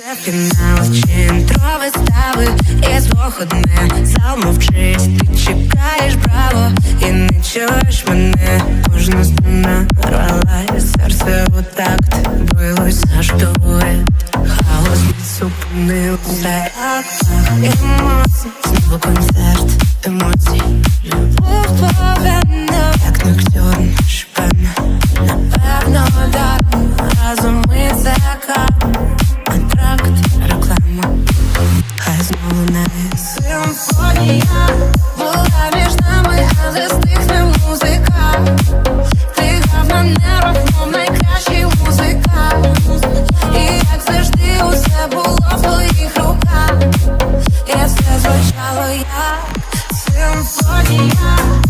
Це фінал чи інтро вистави Із двох одне зал Ти чекаєш браво і не чуєш мене. Кожна струна рвалась, серце у такт. Билось аж дует Хаос зупинився. Емоцій, знову концерт. Емоцій Любов повинна, як ноктюрн, шпена Напевно, дармо, разом ми це знову Симфонія була між нами, а застигне музика Ти грав на найкращий музика. І як завжди усе було в твоїх руках І все симфонія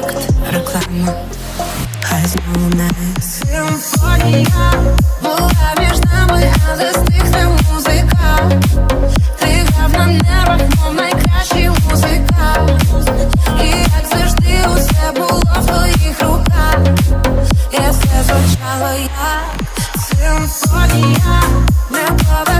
контракт, реклама, хай знову не симфонія була між нами, але стихне музика. Ти грав на нервах, мов найкращий музика. І як завжди, усе було в твоїх руках. І все звучало як симфонія, не пове.